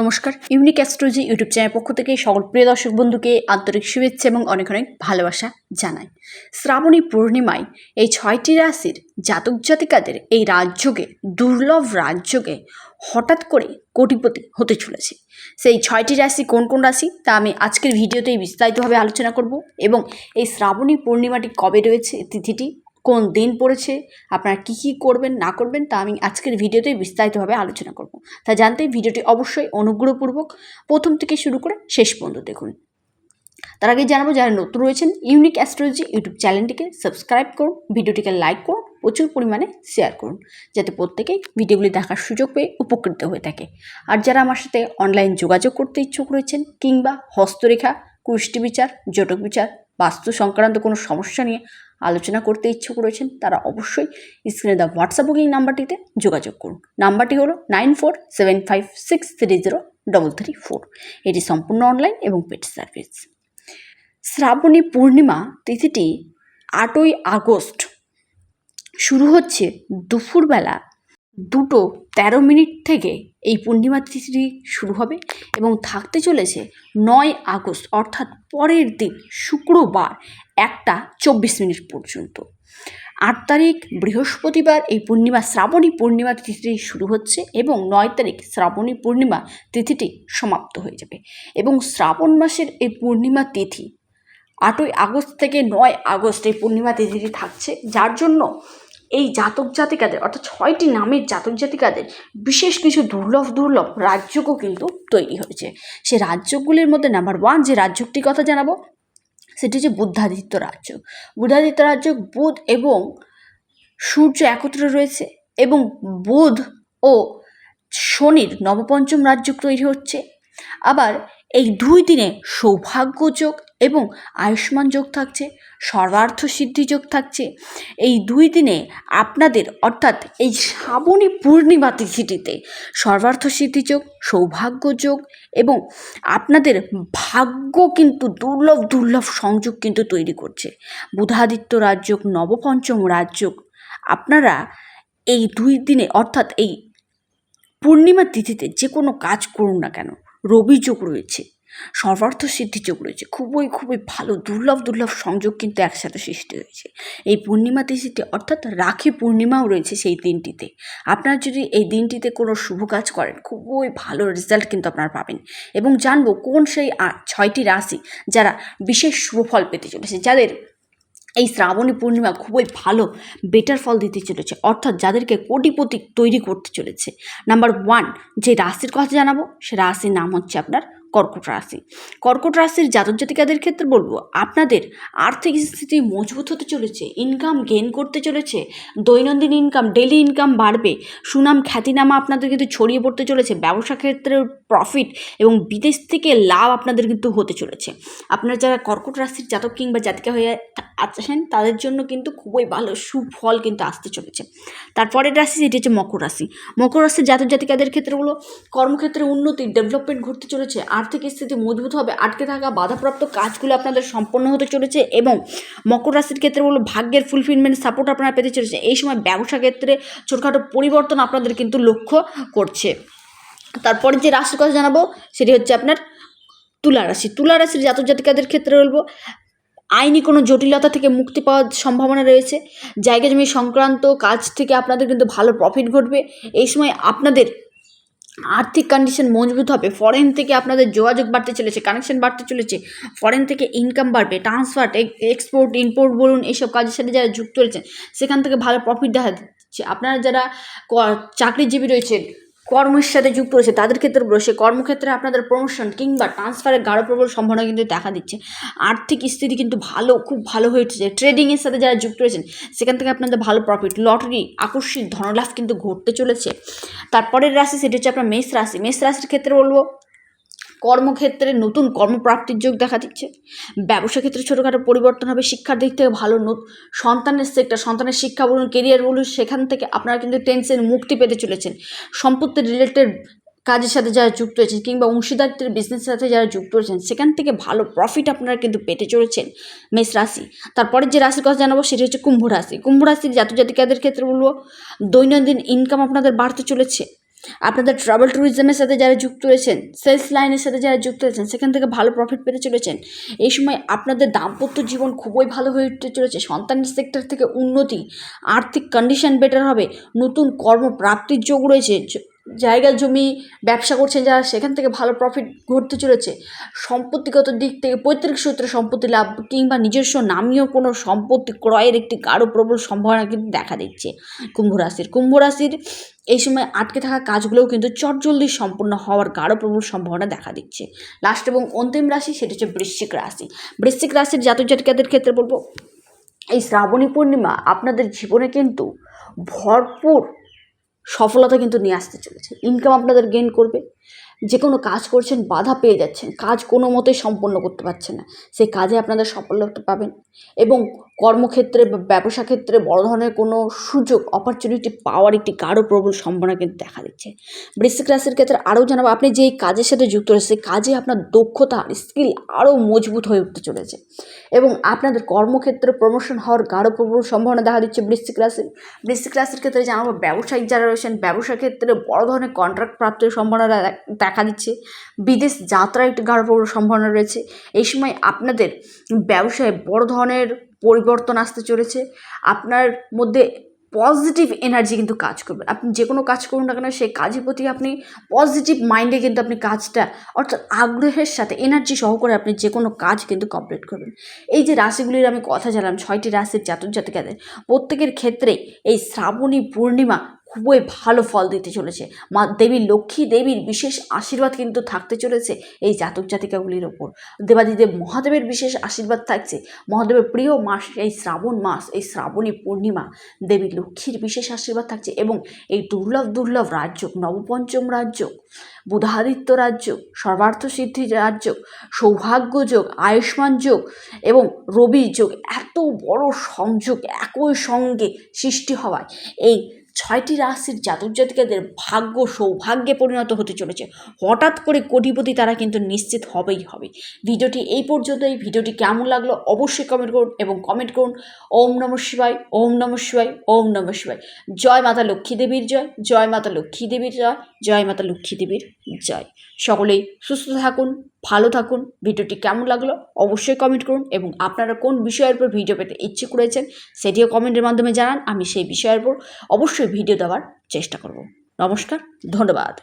নমস্কার। Unique astrology YouTube channel পক্ষ থেকে সকল প্রিয় দর্শক বন্ধুকে আন্তরিক শুভেচ্ছা এবং অনেক অনেক ভালোবাসা জানাই। শ্রাবণী পূর্ণিমায় এই ছয়টি রাশির জাতক জাতিকাদের এই রাজ্যকে দুর্লভ রাজ্যকে হঠাৎ করে কোটিপতি হতে চলেছে। সেই ছয়টি রাশি কোন কোন রাশি তা আমি আজকের ভিডিওতেই বিস্তারিতভাবে আলোচনা করব এবং এই শ্রাবণী পূর্ণিমাটি কবে রয়েছে, তিথিটি কোন দিন পড়েছে, আপনারা কী কী করবেন, না করবেন, তা আমি আজকের ভিডিওতেই বিস্তারিতভাবে আলোচনা করব। তা জানতে ভিডিওটি অবশ্যই অনুগ্রহপূর্বক প্রথম থেকে শুরু করে শেষ পর্যন্ত দেখুন। তার আগে জানাব, যারা নতুন রয়েছেন ইউনিক অ্যাস্ট্রোলজি ইউটিউব চ্যানেলটিকে সাবস্ক্রাইব করুন, ভিডিওটিকে লাইক করুন, প্রচুর পরিমাণে শেয়ার করুন, যাতে প্রত্যেকেই ভিডিওগুলি দেখার সুযোগ পেয়ে উপকৃত হয়ে থাকে। আর যারা আমার সাথে অনলাইন যোগাযোগ করতে ইচ্ছুক রয়েছেন, কিংবা হস্তরেখা কুষ্টি বিচার জটক বিচার বাস্তু সংক্রান্ত কোনো সমস্যা নিয়ে আলোচনা করতে ইচ্ছুক রয়েছেন, তারা অবশ্যই স্ক্রিনে দেওয়া হোয়াটসঅ্যাপ বুকিং নাম্বারটিতে যোগাযোগ করুন। নাম্বারটি হলো nine four seven five six three zero double three four এটি সম্পূর্ণ অনলাইন এবং পেট সার্ভিস শ্রাবণী পূর্ণিমা তিথিটি আটই আগস্ট। শুরু হচ্ছে দুপুরবেলা দুটো তেরো মিনিট থেকে এই পূর্ণিমা তিথিটি শুরু হবে এবং থাকতে চলেছে নয় আগস্ট, অর্থাৎ পরের দিন শুক্রবার একটা চব্বিশ মিনিট পর্যন্ত। আট তারিখ বৃহস্পতিবার এই পূর্ণিমা, শ্রাবণী পূর্ণিমা তিথিটি শুরু হচ্ছে এবং নয় তারিখ শ্রাবণী পূর্ণিমা তিথিটি সমাপ্ত হয়ে যাবে এবং শ্রাবণ মাসের এই পূর্ণিমা তিথি আটই আগস্ট থেকে নয় আগস্ট এই পূর্ণিমা তিথিটি থাকছে। যার জন্য এই জাতক জাতিকাদের, অর্থাৎ ছয়টি নামের জাতক জাতিকাদের বিশেষ কিছু দুর্লভ দুর্লভ রাজ্যকও কিন্তু তৈরি হয়েছে। সে রাজ্যগুলির মধ্যে নাম্বার ওয়ান যে রাজ্যটির কথা জানাব, সেটি হচ্ছে বুদ্ধাদিত্য রাজ্য বুদ্ধাদিত্য রাজ্য বুধ এবং সূর্য একত্রে রয়েছে এবং বুধ ও শনির নবপঞ্চম রাজ্য তৈরি হচ্ছে। আবার এই দুই দিনে সৌভাগ্য যোগ এবং আয়ুষ্মান যোগ থাকছে সর্বার্থ সিদ্ধি যোগ থাকছে। এই দুই দিনে আপনাদের অর্থাৎ এই শ্রাবণী পূর্ণিমা তিথিটিতে সর্বার্থ সিদ্ধি যোগ সৌভাগ্য যোগ এবং আপনাদের ভাগ্য কিন্তু দুর্লভ দুর্লভ সংযোগ কিন্তু তৈরি করছে। বুধাদিত্য রাজযোগ, নবপঞ্চম রাজযোগ, আপনারা এই দুই দিনে অর্থাৎ এই পূর্ণিমা তিথিতে যে কোনো কাজ করুন না কেন। রবি যোগ রয়েছে, সর্বার্থ সিদ্ধি যোগ রয়েছে। খুবই খুবই ভালো, দুর্লভ দুর্লভ সংযোগ কিন্তু একসাথে সৃষ্টি হয়েছে। এই পূর্ণিমা তিথিতে, অর্থাৎ রাখি পূর্ণিমাও রয়েছে সেই দিনটিতে। আপনারা যদি এই দিনটিতে কোনো শুভ কাজ করেন, খুবই ভালো রেজাল্ট কিন্তু আপনারা পাবেন। এবং জানব কোন সেই ছয়টি রাশি যারা বিশেষ শুভ ফল পেতে চলেছে, যাদের এই শ্রাবণী পূর্ণিমা খুবই ভালো বেটার ফল দিতে চলেছে। অর্থাৎ যাদেরকে কোটিপতি তৈরি করতে চলেছে। নাম্বার ওয়ান যে রাশির কথা জানাব, সে রাশির নাম হচ্ছে আপনার কর্কট রাশি। কর্কট রাশির জাতক জাতিকাদের ক্ষেত্রে বলব, আপনাদের আর্থিক স্থিতি মজবুত হতে চলেছে ইনকাম গেন করতে চলেছে, দৈনন্দিন ইনকাম ডেলি ইনকাম বাড়বে, সুনাম খ্যাতিনামা আপনাদের কিন্তু ছড়িয়ে পড়তে চলেছে, ব্যবসা ক্ষেত্রে প্রফিট এবং বিদেশ থেকে লাভ আপনাদের কিন্তু হতে চলেছে। আপনারা যারা কর্কট রাশির জাতক কিংবা জাতিকা হয়ে আছেন, তাদের জন্য কিন্তু খুবই ভালো সুফল কিন্তু আসতে চলেছে। তারপরের রাশি যেটি হচ্ছে মকর রাশি। মকর রাশির জাতক জাতিকাদের ক্ষেত্রে হলো কর্মক্ষেত্রে উন্নতি ডেভেলপমেন্ট ঘটতে চলেছে আর্থিক স্থিতি মজবুত হবে, আটকে থাকা বাধাপ্রাপ্ত কাজগুলো আপনাদের সম্পন্ন হতে চলেছে এবং মকর রাশির ক্ষেত্রে হলো ভাগ্যের ফুলফিলমেন্ট সাপোর্ট আপনারা পেতে চলেছে। এই সময় ব্যবসা ক্ষেত্রে ছোটোখাটো পরিবর্তন আপনাদের কিন্তু লক্ষ্য করছে। তারপরে যে রাশির কথা জানাব, সেটি হচ্ছে আপনার তুলা রাশি। তুলা রাশির জাতক জাতিকাদের ক্ষেত্রে বলব, আইনি কোনো জটিলতা থেকে মুক্তি পাওয়ার সম্ভাবনা রয়েছে। জায়গা জমি সংক্রান্ত কাজ থেকে আপনাদের কিন্তু ভালো প্রফিট ঘটবে। এই সময় আপনাদের আর্থিক কন্ডিশন মজবুত হবে ফরেন থেকে আপনাদের যোগাযোগ বাড়তে চলেছে কানেকশন বাড়তে চলেছে ফরেন থেকে ইনকাম বাড়বে ট্রান্সফার এক্সপোর্ট ইম্পোর্ট বলুন এইসব কাজের সাথে যারা যুক্ত রয়েছেন, সেখান থেকে ভালো প্রফিট দেখা যাচ্ছে আপনারা যারা চাকরিজীবী রয়েছেন কর্মের সাথে যুক্ত রয়েছে, তাদের ক্ষেত্রে বসে কর্মক্ষেত্রে আপনাদের প্রমোশন কিংবা ট্রান্সফারের গাঢ় প্রবল সম্ভাবনা কিন্তু দেখা দিচ্ছে। আর্থিক স্থিতি কিন্তু ভালো, খুব ভালো হয়ে উঠেছে। ট্রেডিংয়ের সাথে যারা যুক্ত রয়েছেন, সেখান থেকে আপনাদের ভালো প্রফিট লটারি আকস্মিক ধনলাভ কিন্তু ঘটতে চলেছে। তারপরের রাশি সেটি হচ্ছে আপনার মেষ রাশি। মেষ রাশির ক্ষেত্রে বলব কর্মক্ষেত্রে নতুন কর্মপ্রাপ্তির যোগ দেখা দিচ্ছে। ব্যবসা ক্ষেত্রে ছোটোখাটো পরিবর্তন হবে, শিক্ষার দিক থেকে ভালো নত- সন্তানের সেক্টর সন্তানের শিক্ষা বলুন কেরিয়ার বলুন, সেখান থেকে আপনারা কিন্তু টেনশন মুক্তি পেতে চলেছেন। সম্পত্তি রিলেটেড কাজের সাথে যারা যুক্ত হয়েছেন কিংবা অংশীদারিত্বের বিজনেসের সাথে যারা যুক্ত হয়েছেন সেখান থেকে ভালো প্রফিট আপনারা কিন্তু পেতে চলেছেন মেষ রাশি। তারপরে যে রাশির কথা জানাব সেটি হচ্ছে কুম্ভ রাশি। কুম্ভ রাশির জাতক জাতিকাদের ক্ষেত্রে বলব, দৈনন্দিন ইনকাম আপনাদের বাড়তে চলেছে। আপনাদের ট্রাভেল ট্যুরিজমের সাথে যারা যুক্ত রয়েছেন সেলস লাইনের সাথে যারা যুক্ত রয়েছেন, সেখান থেকে ভালো প্রফিট পেতে চলেছেন। এই সময় আপনাদের দাম্পত্য জীবন খুবই ভালো হয়ে উঠতে চলেছে। সন্তানের সেক্টর থেকে উন্নতি, আর্থিক কন্ডিশন বেটার হবে, নতুন কর্মপ্রাপ্তির যোগ রয়েছে। জায়গা জমি, ব্যবসা করছেন যারা, সেখান থেকে ভালো প্রফিট ঘটতে চলেছে। সম্পত্তিগত দিক থেকে পৈতৃক সূত্রে সম্পত্তি লাভ কিংবা নিজস্ব নামীয় কোনো সম্পত্তি ক্রয়ের একটি গাঢ় প্রবল সম্ভাবনা কিন্তু দেখা দিচ্ছে কুম্ভ রাশির। কুম্ভ রাশির এই সময় আটকে থাকা কাজগুলোও কিন্তু চটজলদি সম্পূর্ণ হওয়ার গাঢ় প্রবল সম্ভাবনা দেখা দিচ্ছে। লাস্ট এবং অন্তিম রাশি সেটা হচ্ছে বৃশ্চিক রাশি। বৃশ্চিক রাশির জাতক জাতিকাদের ক্ষেত্রে বলব, এই শ্রাবণী পূর্ণিমা আপনাদের জীবনে কিন্তু ভরপুর সফলতা কিন্তু নিয়ে আসতে চলেছে। ইনকাম আপনাদের গেন করবে। যে কোনো কাজ করছেন, বাধা পেয়ে যাচ্ছেন। কাজ কোনো মতেই সম্পন্ন করতে পারছেন না। সেই কাজে আপনাদের সফলতা পাবেন। এবং কর্মক্ষেত্রে বা ব্যবসা ক্ষেত্রে বড় ধরনের কোনো সুযোগ অপরচুনিটি পাওয়ার একটি গাঢ় প্রবল সম্ভাবনা কিন্তু দেখা দিচ্ছে। বৃশ্চিক রাশির ক্ষেত্রে আরও জানাব, আপনি যেই কাজের সাথে যুক্ত রয়েছে সেই কাজে আপনার দক্ষতা আর স্কিল আরও মজবুত হয়ে উঠতে চলেছে এবং আপনাদের কর্মক্ষেত্রে প্রমোশন হওয়ার গাঢ় প্রবল সম্ভাবনা দেখা দিচ্ছে বৃশ্চিক রাশির। বৃশ্চিক রাশির ক্ষেত্রে জানাব, ব্যবসায়িক যারা রয়েছেন, ব্যবসা ক্ষেত্রে বড় ধরনের কন্ট্রাক্ট প্রাপ্তির সম্ভাবনা দেখা দিচ্ছে। বিদেশ যাত্রার একটি গাঢ় প্রবল সম্ভাবনা রয়েছে। এই সময় আপনাদের ব্যবসায় বড় ধরনের পরিবর্তন আসতে চলেছে। আপনার মধ্যে পজিটিভ এনার্জি কিন্তু কাজ করবে। আপনি যে কোনো কাজ করুন না কেন সেই কাজের প্রতি আপনি পজিটিভ মাইন্ডে কিন্তু আপনি কাজটা, অর্থাৎ আগ্রহের সাথে এনার্জি সহকারে আপনি যে কোনো কাজ কিন্তু কমপ্লিট করবেন। এই যে রাশিগুলির আমি কথা জানলাম, ছয়টি রাশির জাতক জাতিকাদের প্রত্যেকের ক্ষেত্রে এই শ্রাবণী পূর্ণিমা খুবই ভালো ফল দিতে চলেছে। মা দেবী লক্ষ্মী দেবীর বিশেষ আশীর্বাদ কিন্তু থাকতে চলেছে এই জাতক জাতিকাগুলির ওপর। দেবাদিদেব মহাদেবের বিশেষ আশীর্বাদ থাকছে। মহাদেবের প্রিয় মাস এই শ্রাবণ মাস, এই শ্রাবণী পূর্ণিমা দেবী লক্ষ্মীর বিশেষ আশীর্বাদ থাকছে এবং এই দুর্লভ দুর্লভ রাজ্য, নবপঞ্চম রাজ্য, বুধাদিত্য রাজ্য, সর্বার্থ সিদ্ধি রাজ্য, সৌভাগ্য যোগ, আয়ুষ্মান যোগ এবং রবি যোগ এত বড় সংযোগ একই সঙ্গে সৃষ্টি হওয়ায়। এই ছয়টি রাশির জাতক জাতিকাদের ভাগ্য সৌভাগ্যে পরিণত হতে চলেছে। হঠাৎ করে কোটিপতি তারা কিন্তু নিশ্চিত হবেই হবে। ভিডিওটি এই পর্যন্ত এই ভিডিওটি কেমন লাগল অবশ্যই কমেন্ট করুন এবং কমেন্ট করুন। ওম নম শিবায়, ওম নম শিবায়, ওম নম শিবায়। জয় মাতা লক্ষ্মী দেবীর জয় জয় মাতা লক্ষ্মী দেবীর জয় জয় মাতা লক্ষ্মী দেবীর জয়। সকলেই সুস্থ থাকুন, ভালো থাকুন। ভিডিওটি কেমন লাগল অবশ্যই কমেন্ট করুন এবং আপনারা কোন বিষয়ের উপর ভিডিও পেতে ইচ্ছে করেছেন সেটিও কমেন্টের মাধ্যমে জানান। আমি সেই বিষয়ের উপর অবশ্যই ভিডিও দেওয়ার চেষ্টা করব। নমস্কার ধন্যবাদ।